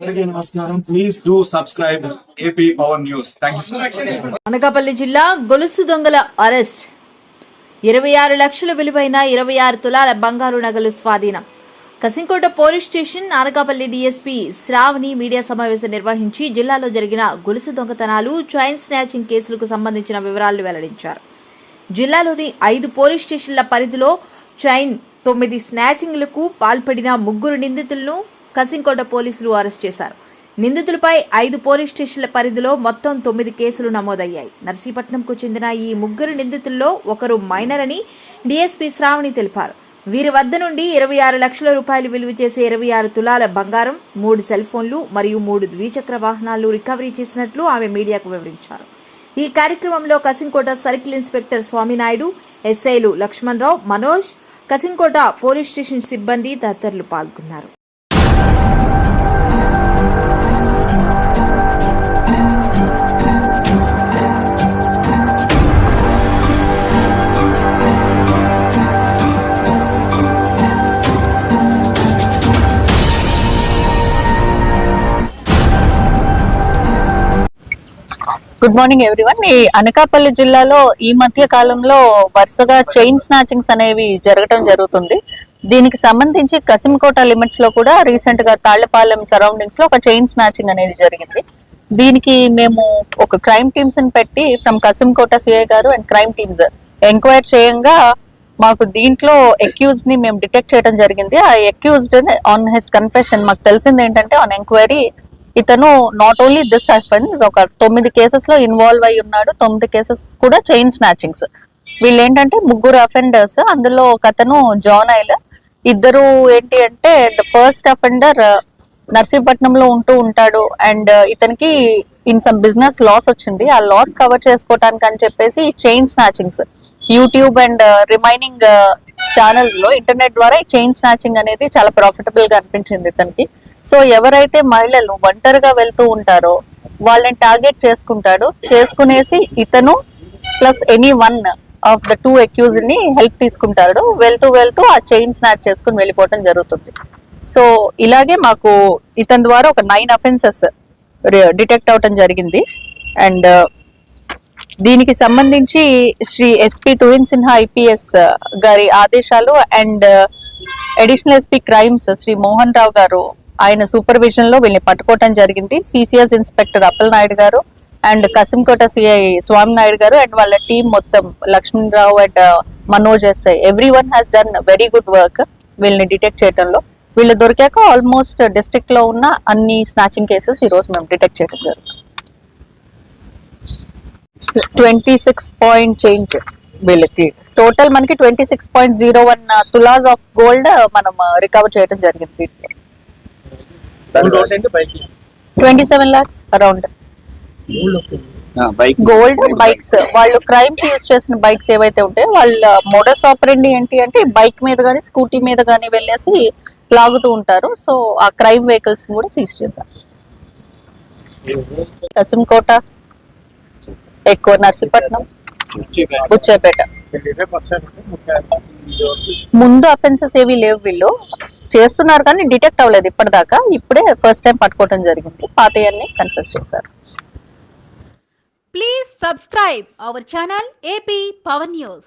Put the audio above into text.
నమస్కారం. Please do subscribe AP power news Anakapalli జిల్లా గొలుసు దొంగల అరెస్ట్. ఇరవై ఆరు లక్షల విలువైన ఇరవై ఆరు తులాల బంగారు నగలు స్వాధీనం. Kasimkota police station Anakapalli DSP Shravani media సమావేశం నిర్వహించి జిల్లాలో జరిగిన గొలుసు దొంగతనాలు చైన్ స్నాచింగ్ కేసులకు సంబంధించిన వివరాలు వెల్లడించారు. జిల్లాలోని ఐదు పోలీస్ స్టేషన్ల పరిధిలో చైన్ తొమ్మిది స్నాచింగ్లకు పాల్పడిన ముగ్గురు నిందితులను కసింకోట పోలీసులు అరెస్ట్ చేశారు. నిందితులపై ఐదు పోలీస్ స్టేషన్ల పరిధిలో మొత్తం తొమ్మిది కేసులు నమోదయ్యాయి. నర్సీపట్నంకు చెందిన ఈ ముగ్గురు నిందితుల్లో ఒకరు మైనర్ అని డీఎస్పీ శ్రావణి తెలిపారు. వీరి వద్ద నుండి ఇరవై ఆరు లక్షల రూపాయలు విలువ చేసే ఇరవై ఆరు తులాల బంగారం మూడు సెల్ ఫోన్లు మరియు మూడు ద్విచక్ర వాహనాలు రికవరీ చేసినట్లు ఆమె మీడియాకు వివరించారు. ఈ కార్యక్రమంలో కసింకోట సర్కిల్ ఇన్స్పెక్టర్ స్వామినాయుడు ఎస్ఐలు లక్ష్మణరావు మనోజ్ కసింకోట పోలీస్ స్టేషన్ సిబ్బంది తదితరులు పాల్గొన్నారు. గుడ్ మార్నింగ్ ఎవ్రీవన్ ఈ అనకాపల్లి జిల్లాలో ఈ మధ్య కాలంలో వరుసగా చైన్ స్నాచింగ్స్ అనేవి జరగటం జరుగుతుంది. దీనికి సంబంధించి కసింకోట లిమిట్స్లో కూడా రీసెంట్గా తాళ్ళపాలెం సరౌండింగ్స్లో ఒక చైన్ స్నాచింగ్ అనేది జరిగింది. దీనికి మేము ఒక క్రైమ్ టీమ్స్ని పెట్టి ఫ్రమ్ కసింకోట సిఐ గారు అండ్ క్రైమ్ టీమ్స్ ఎంక్వైర్ చేయంగా మాకు దీంట్లో అక్యూజ్డ్ని మేము డిటెక్ట్ చేయడం జరిగింది. ఆ అక్యూజ్డ్ ఆన్ హిస్ కన్ఫెషన్ మాకు తెలిసింది ఏంటంటే ఆన్ ఎంక్వైరీ ఇతను నాట్ ఓన్లీ దిస్ అఫెన్స్ ఒక తొమ్మిది కేసెస్లో ఇన్వాల్వ్ అయి ఉన్నాడు. తొమ్మిది కేసెస్ కూడా చైన్ స్నాచింగ్స్ వీళ్ళు ఏంటంటే ముగ్గురు అఫెండర్స్ అందులో ఒక అతను జాన్ ఐల్ ఇద్దరు ఏంటి అంటే ద ఫస్ట్ అఫెండర్ నర్సీపట్నంలో ఉంటూ ఉంటాడు. అండ్ uh, ఇతనికి ఇన్ సమ్ బిజినెస్ లాస్ వచ్చింది. ఆ లాస్ కవర్ చేసుకోవటానికి అని చెప్పేసి chain snatchings YouTube and remaining ఛానల్స్లో ఇంటర్నెట్ ద్వారా చైన్ స్నాచింగ్ అనేది చాలా ప్రాఫిటబుల్గా అనిపించింది ఇతనికి. సో ఎవరైతే మహిళలు ఒంటరిగా వెళ్తూ ఉంటారో వాళ్ళని టార్గెట్ చేసుకుంటాడు. చేసుకునేసి ఇతను plus any one of the two అక్యూజ్ని help తీసుకుంటాడు. వెళ్తూ వెళ్తూ ఆ చైన్ స్నాచ్ చేసుకుని వెళ్ళిపోవటం జరుగుతుంది. సో ఇలాగే మాకు ఇతని ద్వారా ఒక నైన్ అఫెన్సెస్ డిటెక్ట్ అవటం జరిగింది. అండ్ దీనికి సంబంధించి Shri SP Tuhin Sinha IPS uh, గారి ఆదేశాలు and additional SP crimes Shri Mohan Rao గారు ఆయన సూపర్విజన్లో వీళ్ళని పట్టుకోవటం జరిగింది. సిసిఎస్ ఇన్స్పెక్టర్ అప్పల్ నాయుడు గారు అండ్ కసింకోట సిఐ స్వామి నాయుడు గారు అండ్ వాళ్ళ టీం మొత్తం Lakshman Rao and uh, Manoj SI every one has done very good work వీళ్ళని డిటెక్ట్ చేయడంలో వీళ్ళు దొరికాక ఆల్మోస్ట్ డిస్ట్రిక్ట్లో ఉన్న అన్ని స్నాచింగ్ కేసెస్ ఈ రోజు మేము డిటెక్ట్ చేయడం జరుగుతుంది. ట్వంటీ సిక్స్ పాయింట్ చేంజ్ వీళ్ళకి. టోటల్ మనకి twenty six point zero one tolas of gold మనం రికవర్ చేయడం జరిగింది twenty seven lakhs around. Bike. Gold bikes వాళ్ళు క్రైమ్కి యూస్ చేసిన బైక్స్ ఏవైతే ఉంటాయో వాళ్ళ మోడస్ ఆపరెండి ఏంటి అంటే బైక్ మీద కానీ స్కూటీ మీద కానీ వెళ్ళేసి లాగుతూ ఉంటారు. సో ఆ క్రైమ్ వెహికల్స్ కూడా సీజ్ చేశారు. కసింకోట ఎక్కువ నర్సీపట్నం బుచ్చేపేట. ముందు అఫెన్సెస్ ఏవి లేవు వీళ్ళు. చేస్తున్నారు కానీ డిటెక్ట్ అవ్వలేదు ఇప్పటిదాకా. ఇప్పుడే ఫస్ట్ టైం పట్టుకోవడం జరిగింది. పాతయ్యన్ని కన్ఫెస్ చేశారు. Please subscribe our channel AP Power News.